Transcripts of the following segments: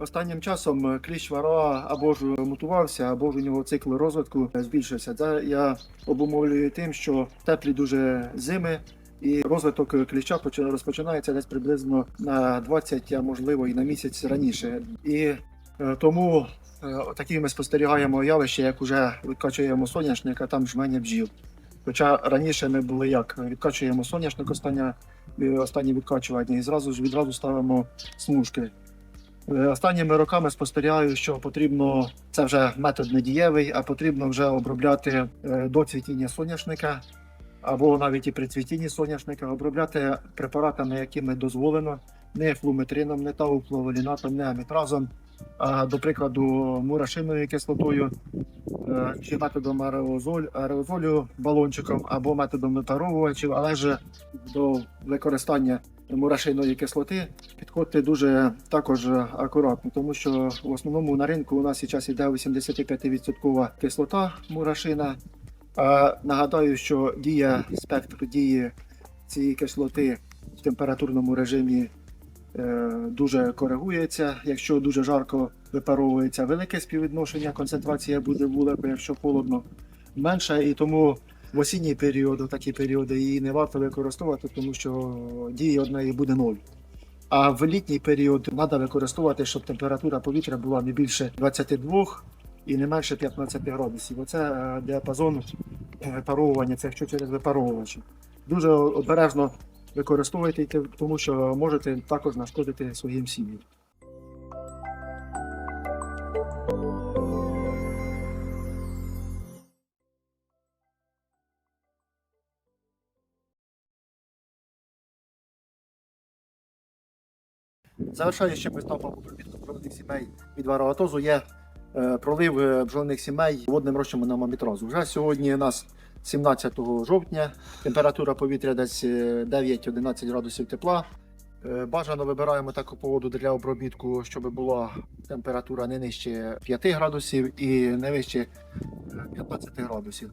Останнім часом кліщ вара або ж мутувався, або ж у нього цикл розвитку збільшився. Це я обумовлюю тим, що теплі дуже зими. І розвиток кліща почи- розпочинається десь приблизно на 20, а можливо і на місяць раніше. І е, тому е, такі ми спостерігаємо явище, як уже відкачуємо соняшник, а там жменя бджіл. Хоча раніше ми були як відкачуємо соняшник останнє, е, останні відкачування, і зразу ж відразу ставимо смужки. Е, Останніми роками спостерігаю, що потрібно це вже метод не дієвий, а потрібно вже обробляти е, до цвітіння соняшника або навіть і при цвітінні соняшника, обробляти препаратами, якими дозволено, не флуметрином, не тауфловолінатом, не амітразом, а до прикладу, мурашиною кислотою е, чи методом аеозоль, аерозолю балончиком або методом випаровувачів, але ж до використання мурашиної кислоти підходьте дуже також акуратно, тому що в основному на ринку у нас зараз іде 85% кислота мурашина. А нагадаю, що дія спектр дії цієї кислоти в температурному режимі е, дуже коригується. Якщо дуже жарко випаровується велике співвідношення, концентрація буде вулика, якщо холодно менша, і тому в осінній період, у такі періоди, її не варто використовувати, тому що дії одної буде ноль. А в літній період треба використовувати, щоб температура повітря була не більше 22 і не менше 15 градусів. Оце е, діапазон випаровування, це якщо через випаровувачі. Дуже обережно використовуйте, тому що можете також нашкодити своїм сім'ям. Завершаючи виставку обробітку бджолиних сімей від вароатозу є е, пролив е, бджолиних сімей водним розчином амітрозу. Вже сьогодні у нас 17 жовтня, температура повітря десь е, 9-11 градусів тепла. Е, Бажано вибираємо таку погоду для обробітку, щоб була температура не нижче 5 градусів і не вище е, 15 градусів.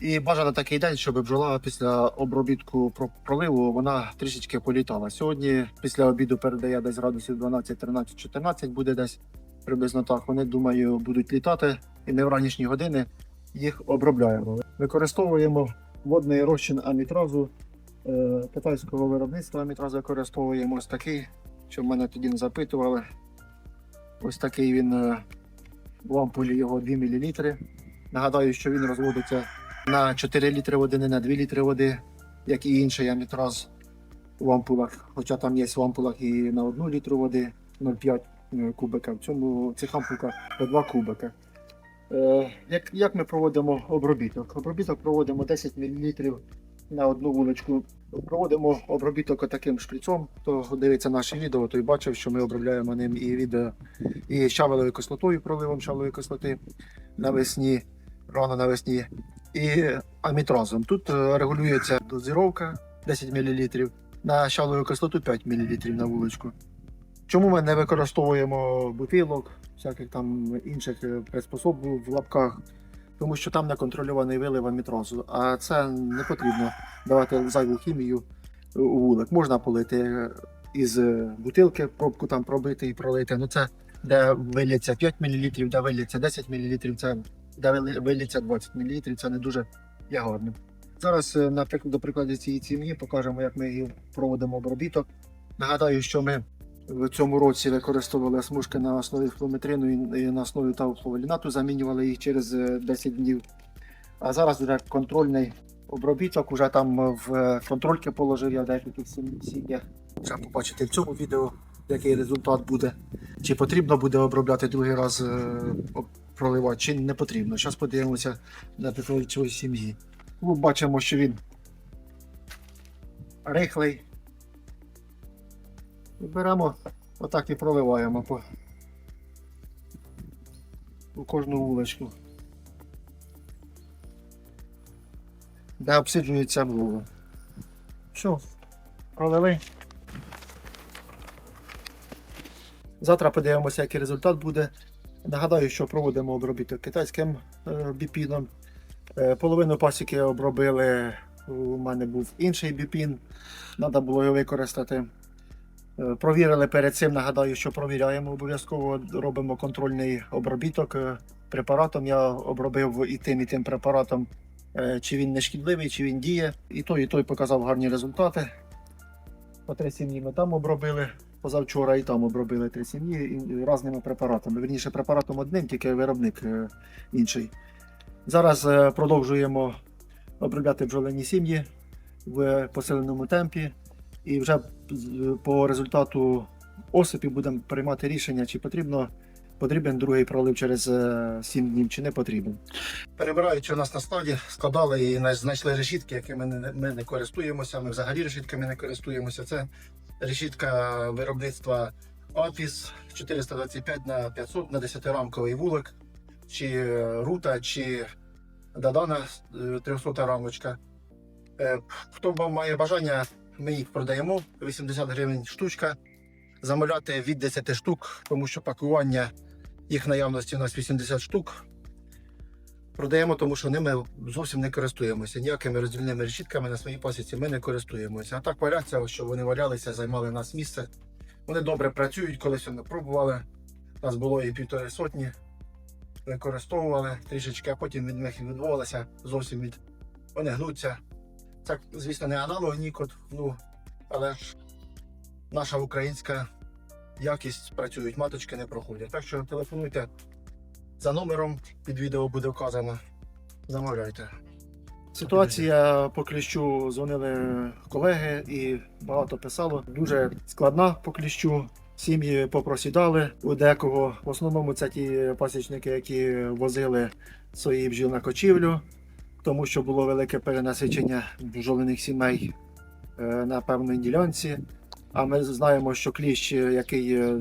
І бажано такий день, щоб бджола після обробітку проливу вона трішечки політала. Сьогодні після обіду передає десь градусів 12, 13, 14, буде десь приблизно так. Вони думаю будуть літати, і ми в ранішні години їх обробляємо. Використовуємо водний розчин амітразу е, китайського виробництва. Амітразу використовуємо ось такий, що в мене тоді не запитували. Ось такий він е, в ампулі його 2 мл. Нагадаю, що він розводиться на 4 літри води, не на 2 літри води, як і інший амітраз в ампулах. Хоча там є в ампулах і на 1 літру води 0,5 кубика. В цьому в цих ампулках по 2 кубика. Е, як, як ми проводимо обробіток? Обробіток проводимо 10 мл на одну вуличку. Проводимо обробіток таким шприцом. Хто дивиться наше відео, той бачив, що ми обробляємо ним і відео і щавелевою кислотою, проливом щавелевої кислоти навесні, рано навесні, і амітразом. Тут е, регулюється дозировка 10 мл, на щавелеву кислоту 5 мл на вуличку. Чому ми не використовуємо бутилок, всяких там інших е, приспособ в лапках? Тому що там неконтрольований вилив амітразу, а це не потрібно давати зайву хімію у вулик. Можна полити із е, бутилки, пробку там пробити і пролити. Ну це де вилється 5 мл, де вилється 10 мл, це де вилється 20 мл, це не дуже є гарним. Зараз, е, наприклад, до прикладу цієї сім'ї покажемо, як ми її проводимо обробіток. Нагадаю, що ми в цьому році використовували смужки на основі флометрину і на основі тауфловолінату, замінювали їх через е, 10 днів. А зараз вже контрольний обробіток, уже там е, в е, контрольки положив я в деяких сім'ях. Вже побачите в цьому відео, який результат буде. Чи потрібно буде обробляти другий раз е, проливати, чи не потрібно. Зараз подивимося на цієї сім'ї. Ну, бачимо, що він рихлий. І беремо, отак і проливаємо по у кожну вуличку. Де обсиджується вугол. Все, пролили. Завтра подивимося, який результат буде. Нагадаю, що проводимо обробіток китайським е, біпіном. Е, Половину пасіки обробили. У мене був інший біпін, треба було його використати. Е, Провірили перед цим, нагадаю, що провіряємо обов'язково, робимо контрольний обробіток препаратом. Я обробив і тим, і тим препаратом, чи він не шкідливий, чи він діє. І той, і той показав гарні результати. По три сім'ї ми там обробили. Позавчора і там обробили три сім'ї різними препаратами. Верніше препаратом одним, тільки виробник е, інший. Зараз е, продовжуємо обробляти бджолині сім'ї в посиленому темпі. І вже по результату осипів будемо приймати рішення, чи потрібно потрібен другий пролив через 7 днів, чи не потрібен. Перебираючи у нас на складі, складали і знайшли решітки, якими ми не користуємося. Ми взагалі решітками не користуємося. Це решітка виробництва Апіс 425 на 500 на 10-рамковий вулик, чи е, рута, чи Дадана е, 300 рамочка. Е, Хто має бажання, ми їх продаємо 80 гривень штучка. Замовляти від 10 штук, тому що пакування їх наявності у нас 80 штук. Продаємо, тому що ними зовсім не користуємося. Ніякими роздільними решітками на своїй пасіці ми не користуємося. А так валяться, що вони валялися, займали нас місце. Вони добре працюють, колись ми пробували. Нас було і півтори сотні. Використовували трішечки, а потім від них відмовилися зовсім від. Вони гнуться. Це, звісно, не аналог Нікот, ну, але ж наша українська якість працюють, маточки не проходять. Так що телефонуйте за номером під відео буде вказано. Замовляйте. Ситуація по кліщу дзвонили колеги і багато писало. Дуже складна по кліщу. Сім'ї попросідали у декого. В основному це ті пасічники, які возили свої бджіл на кочівлю, тому що було велике перенасичення бджолиних сімей е, на певній ділянці. А ми знаємо, що кліщ, е, який е,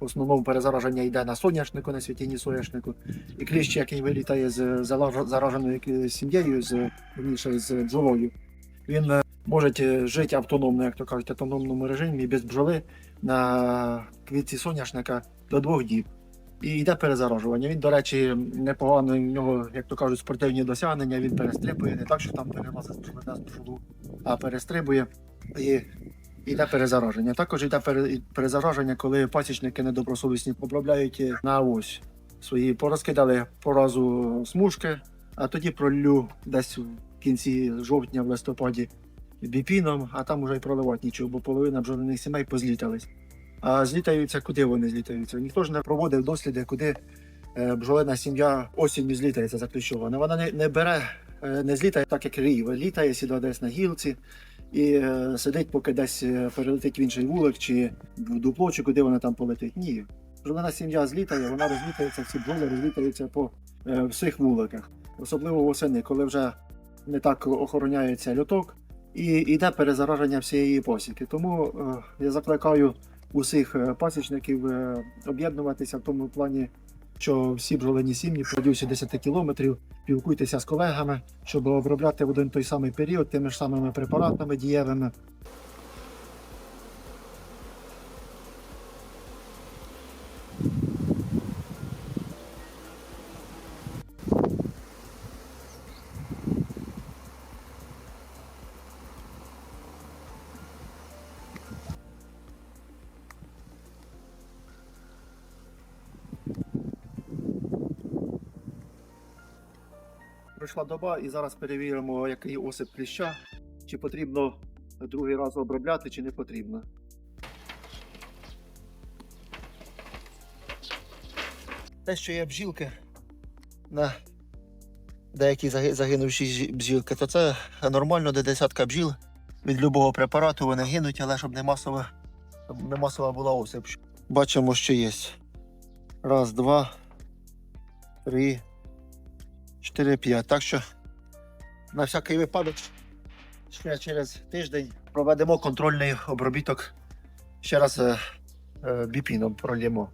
в основному перезараження йде на соняшнику, на світінні соняшнику, і кліщ, який вилітає з зараженою сім'єю, з вірніше, з бджолою, він е, може жити автономно, як то кажуть, в автономному режимі без бджоли на квітці соняшника до двох діб. І йде перезаражування. Він, до речі, непогано в нього, як то кажуть, спортивні досягнення. Він перестрибує, не так, що там перелазить з бджоли а перестрибує і йде перезараження. Також йде перезараження, коли пасічники недобросовісні обробляють на ось свої порозкидали по разу смужки, а тоді пролю десь в кінці жовтня, в листопаді біпіном, а там уже й проливати нічого, бо половина бджолиних сімей позлітались. А злітаються, куди вони злітаються? Ніхто ж не проводив досліди, куди е, бджолина сім'я осінню злітається закліщована. Вона не, не бере, е, не злітає так, як рій. Літає, сідає десь на гілці і е, сидить, поки десь е, перелетить в інший вулик чи в дупло, чи куди вона там полетить. Ні. Бджолина сім'я злітає, вона розлітається, всі бджоли розлітаються по е, всіх вуликах. Особливо восени, коли вже не так охороняється льоток і йде перезараження всієї посіки. Тому е, я закликаю усіх е, пасічників е, об'єднуватися в тому плані, що всі бджолині сім'ї продюсі радіусі 10 кілометрів спілкуйтеся з колегами, щоб обробляти в один той самий період тими ж самими препаратами дієвими. Пройшла доба і зараз перевіримо, який осип кліща, чи потрібно другий раз обробляти, чи не потрібно. Те, що є бджілки на деякі загинувші жі- бджілки, то це нормально, де десятка бджіл від любого препарату вони гинуть, але щоб не масова, не масова була осип. Бачимо, що є. Раз, два, три, 4-5. Так що на всякий випадок ще через тиждень проведемо контрольний обробіток. Ще раз е, е, біпіном прольємо.